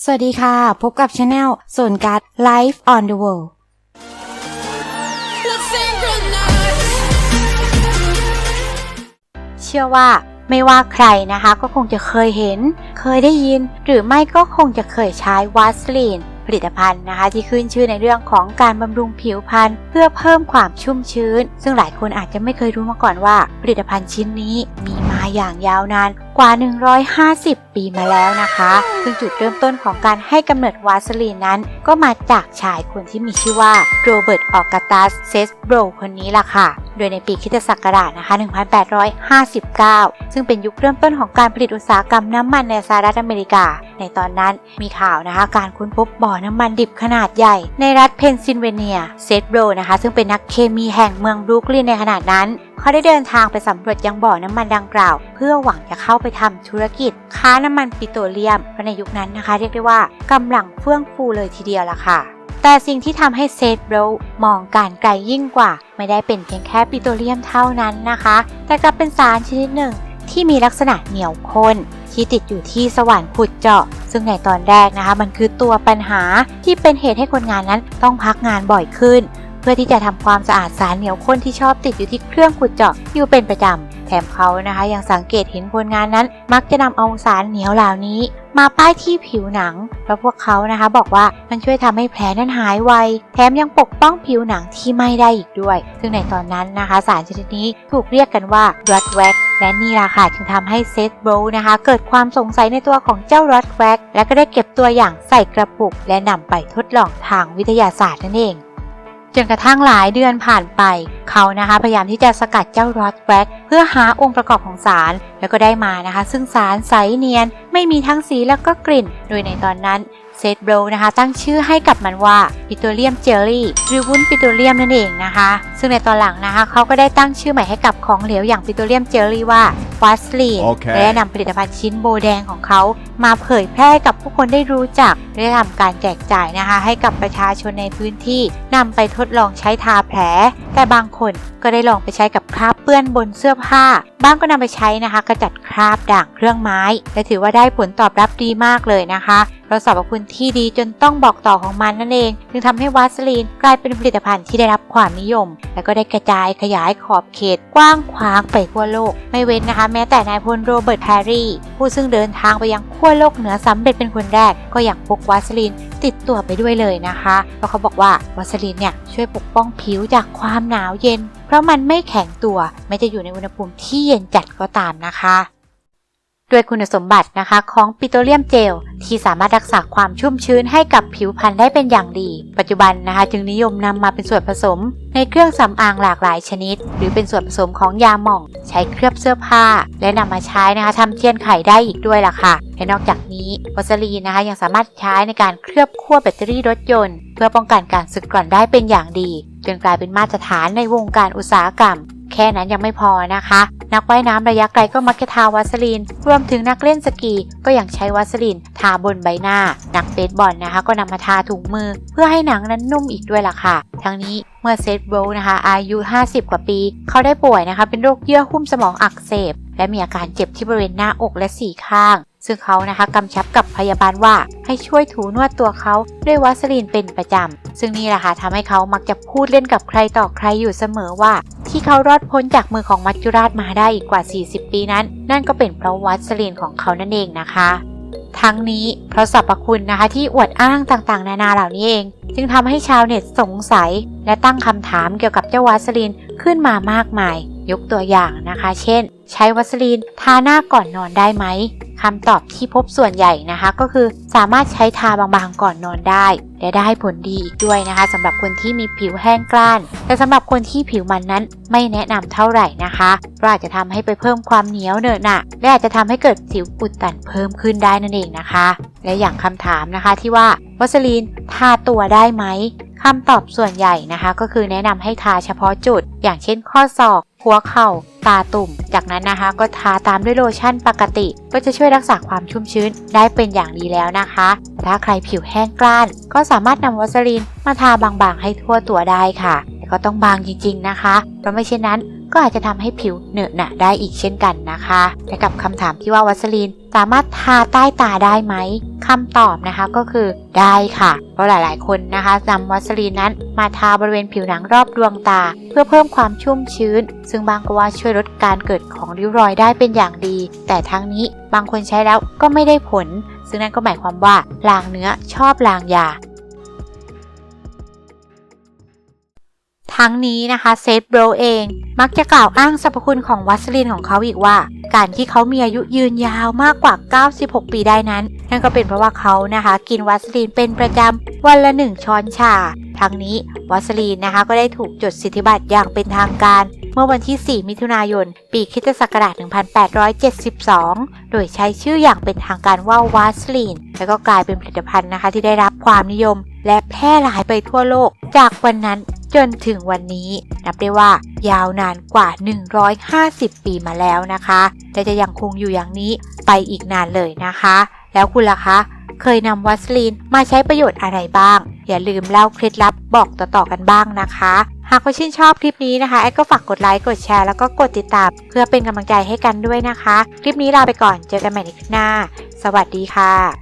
สวัสดีค่ะ พบกับช anel ส่วนการ Life on the World เชื่อว่าไม่ว่าใครนะคะ ก็คงจะเคยเห็น เคยได้ยิน หรือไม่ก็คงจะเคยใช้วาสลีนผลิตภัณฑ์นะคะ ที่ขึ้นชื่อในเรื่องของการบำรุงผิวพรรณเพื่อเพิ่มความชุ่มชื้น ซึ่งหลายคนอาจจะไม่เคยรู้มาก่อนว่า ผลิตภัณฑ์ชิ้นนี้มีมาอย่างยาวนานกว่า 150 ปีมาแล้วนะคะ ซึ่งจุดเริ่มต้นของการให้กำเนิดวาสลีนนั้น ก็มาจากชายคนที่มีชื่อว่าโรเบิร์ตออกาตัสเซสโบรคนนี้ล่ะค่ะ โดยในปีคิตศักราชนะคะ 1859 ซึ่งเป็นยุคเริ่มต้นของการผลิตอุตสาหกรรมน้ำมันในสหรัฐอเมริกา ในตอนนั้นมีข่าวนะคะ การค้นพบบ่อน้ำมันดิบขนาดใหญ่ ในรัฐเพนซิลเวเนีย เซธโบรนะคะ ซึ่งเป็นนักเคมีแห่งเมืองบรูคลินในขนาดนั้น เขาได้เดินทางไปสำรวจยังบ่อน้ำมันดังกล่าว เพื่อหวังจะเข้าไปทำธุรกิจ ค้าน้ำมันปิโตรเลียมเพราะในยุคนั้นนะคะ เรียกได้ว่ากำลังเฟื่องฟูเลยทีเดียวล่ะค่ะแต่สิ่งที่ทำให้เซธโบรมองการไกลยิ่งกว่า ไม่ได้เป็นเพียงแค่ปิโตรเลียมเท่านั้นนะคะ แต่กลับเป็นสารชนิดหนึ่งที่มีลักษณะเหนียวข้นที่ติดอยู่ที่สว่านขุดเจาะ ซึ่งในตอนแรกนะคะ มันคือตัวปัญหาที่เป็นเหตุให้คนงานนั้นต้องพักงานบ่อยขึ้น เพื่อที่จะทำความสะอาดสารเหนียวข้นที่ชอบติดอยู่ที่เครื่องขุดเจาะอยู่เป็นประจำแถมเขานะคะยังสังเกตเห็นคนงานนั้น มักจะนำเอาสารเหนียวเหล่านี้ มาป้ายที่ผิวหนัง เพราะพวกเขานะคะ บอกว่ามันช่วยทำให้แผลนั้นหายไว แถมยังปกป้องผิวหนังที่ไม่ได้อีกด้วย ซึ่งในตอนนั้นนะคะ สารชนิดนี้ถูกเรียกกันว่า r o d w a c และนี่ล่ะค่ะจึงทำให้เซธโบรนะคะ เกิดความสงสัยในตัวของเจ้า r o d w a c และก็ได้เก็บตัวอย่างใส่กระปุก และนำไปทดลองทางวิทยาศาสตร์นั่นเอง จนกระทั่งหลายเดือนผ่านไป เขานะคะพยายามที่จะสกัดเจ้ารอดแวก พื่อหาองค์ประกอบของสารแล้วก็ได้มานะคะ ซึ่งสารใสเนียนไม่มีทั้งสีแล้วก็กลิ่น โดยในตอนนั้นเซธโบรนะคะ ตั้งชื่อให้กับมันว่าปิโตรเลียมเจลลี่หรือวุ้นปิโตรเลียมนั่นเองนะคะ ซึ่งในตอนหลังนะคะเขาก็ได้ตั้งชื่อใหม่ให้กับของเหลวอย่างปิโตรเลียมเจลลี่ว่าวัสลีนโอเคและได้นำผลิตภัณฑ์ชิ้นโบแดงของเขา มาเผยแพร่ให้กับผู้คนได้รู้จักและได้ทำการแจกจ่ายนะคะ ให้กับประชาชนในพื้นที่นำไปทดลองใช้ทาแผล แต่บางคนก็ได้ลองไปใช้กับคราบเปื้อนบนเสื้อผ้า บ้างก็นำไปใช้นะคะกระจัดคราบด่างเครื่องไม้ และถือว่าได้ผลตอบรับดีมากเลยนะคะเราะสรรพคุณที่ดีจนต้องบอกต่อของมันนั่นเองจึงทำให้วาสลีนกลายเป็นผลิตภัณฑ์ที่ได้รับความนิยม และก็ได้กระจายขยายขอบเขตกว้างขวางไปทั่วโลก ไม่เว้นนะคะ แม้แต่นายพลโรเบิร์ตแพรรี่ ผู้ซึ่งเดินทางไปยังขั้วโลกเหนือสำเร็จเป็นคนแรก ก็ยังพกวาสลีนติดตัวไปด้วยเลยนะคะเพราะเขาบอกว่าวาสลีนเนี่ยช่วยปกป้องผิวจากความหนาวเย็น เพราะมันไม่แข็งตัวไม่จะอยู่ในอุณหภูมิที่เย็นจัดก็ตามนะคะ ด้วยคุณสมบัตินะคะของปิโตรเลียมเจล ที่สามารถรักษาความชุ่มชื้นให้กับผิวพรรณได้เป็นอย่างดี ปัจจุบันนะคะ จึงนิยมนำมาเป็นส่วนผสม ในเครื่องสำอางหลากหลายชนิด หรือเป็นส่วนผสมของยาหม่อง ใช้เคลือบเสื้อผ้า และนำมาใช้นะคะทำเทียนไข่ได้อีกด้วยล่ะค่ะและนอกจากนี้วัสลีนนะคะยังสามารถใช้ในการเคลือบขั้วแบตเตอรี่รถยนต์ เพื่อป้องกันการสึกกร่อนได้เป็นอย่างดี จนกลายเป็นมาตรฐานในวงการอุตสาหกรรม แค่นั้นยังไม่พอนะคะ นักว่ายน้ำระยะไกลก็มักจะทาวาสลีน รวมถึงนักเล่นสกีก็ยังใช้วาสลีนทาบนใบหน้า นักเบสบอลนะคะ ก็นำมาทาถุงมือ เพื่อให้หนังนั้นนุ่มอีกด้วยล่ะค่ะ ทั้งนี้เมื่อเซธโบรนะคะ อายุ 50 กว่าปี เขาได้ป่วยนะคะ เป็นโรคเยื่อหุ้มสมองอักเสบ และมีอาการเจ็บที่บริเวณหน้าอกและสี่ข้าง ซึ่งเขานะคะกำชับกับพยาบาลว่าให้ช่วยถูนวดตัวเขาด้วยวาสลีนเป็นประจำซึ่งนี่แหละค่ะทำให้เขามักจะพูดเล่นกับใครต่อใครอยู่เสมอว่า ที่เขารอดพ้นจากมือของมัจจุราชมาได้อีกกว่า 40 ปีนั้น นั่นก็เป็นเพราะวัสลีนของเขานั่นเองนะคะ ทั้งนี้เพราะสรรพคุณนะคะที่อวดอ้างต่างๆ นานาเหล่านี้เอง จึงทำให้ชาวเน็ตสงสัย และตั้งคำถามเกี่ยวกับเจ้าวาสลีนขึ้นมามากมาย ยกตัวอย่างนะคะ เช่น ใช้วัสลีนทาหน้าก่อนนอนได้ไหม คำตอบที่พบส่วนใหญ่นะคะ ก็คือสามารถใช้ทาบางๆก่อนนอนได้ และได้ผลดีอีกด้วยนะคะสำหรับคนที่มีผิวแห้งกร้าน แต่สำหรับคนที่ผิวมันนั้นไม่แนะนำเท่าไหร่นะคะเพราะอาจจะทำให้ไปเพิ่มความเหนียวเหนอะหนะและอาจจะทำให้เกิดสิวอุดตันเพิ่มขึ้นได้นั่นเองนะคะ และอย่างคำถามนะคะที่ว่าวัสลีนทาตัวได้ไหมคำตอบส่วนใหญ่นะคะ ก็คือแนะนำให้ทาเฉพาะจุด อย่างเช่นข้อศอก หัวเข่า ตาตุ่ม จากนั้นนะคะ ก็ทาตามด้วยโลชั่นปกติ ก็จะช่วยรักษาความชุ่มชื้นได้เป็นอย่างดีแล้วนะคะ ถ้าใครผิวแห้งกร้าน ก็สามารถนำวัสลีนมาทาบางๆให้ทั่วตัวได้ค่ะ แต่ก็ต้องบางจริงๆนะคะ เพราะไม่เช่นนั้น ก็อาจจะทำให้ผิวเหนอะหนะได้อีกเช่นกันนะคะ และกับคำถามที่ว่าวัสลีนสามารถทาใต้ตาได้ไหมคำตอบนะคะก็คือได้ค่ะ เพราะหลาย ๆ คนนะคะนำวัสลีนนั้นมาทาบริเวณผิวหนังรอบดวงตา เพื่อเพิ่มความชุ่มชื้น ซึ่งบางก็ว่าช่วยลดการเกิดของริ้วรอยได้เป็นอย่างดี แต่ทั้งนี้บางคนใช้แล้วก็ไม่ได้ผล ซึ่งนั่นก็หมายความว่าลางเนื้อชอบลางยา ทั้งนี้นะคะเซฟโบรเอง มักจะกล่าวอ้างสรรพคุณของวัสลีนของเขาอีกว่า การที่เขามีอายุยืนยาวมากกว่า 96 ปีได้นั้น นั่นก็เป็นเพราะว่าเขานะคะ กินวัสลีนเป็นประจำวันละ1ช้อนชา ทั้งนี้วัสลีนนะคะก็ได้ถูกจดสิทธิบัตรอย่างเป็นทางการเมื่อวันที่ 4 มิถุนายน ปีคริสตศักราช 1872 โดยใช้ชื่ออย่างเป็นทางการว่าวัสลีน และก็กลายเป็นผลิตภัณฑ์นะคะที่ได้รับความนิยม และแพร่หลายไปทั่วโลก จากวันนั้น จนถึงวันนี้ นับได้ว่ายาวนานกว่า 150 ปีมาแล้วนะคะ และจะยังคงอยู่อย่างนี้ไปอีกนานเลยนะคะ แล้วคุณล่ะคะเคยนำวัสลีนมาใช้ประโยชน์อะไรบ้าง อย่าลืมเล่าเคล็ดลับบอกต่อๆกันบ้างนะคะ หากว่าชื่นชอบคลิปนี้นะคะแอดก็ฝากกดไลค์กดแชร์แล้วก็กดติดตาม เพื่อเป็นกำลังใจให้กันด้วยนะคะ คลิปนี้ลาไปก่อนเจอกันใหม่ในคลิปหน้า สวัสดีค่ะ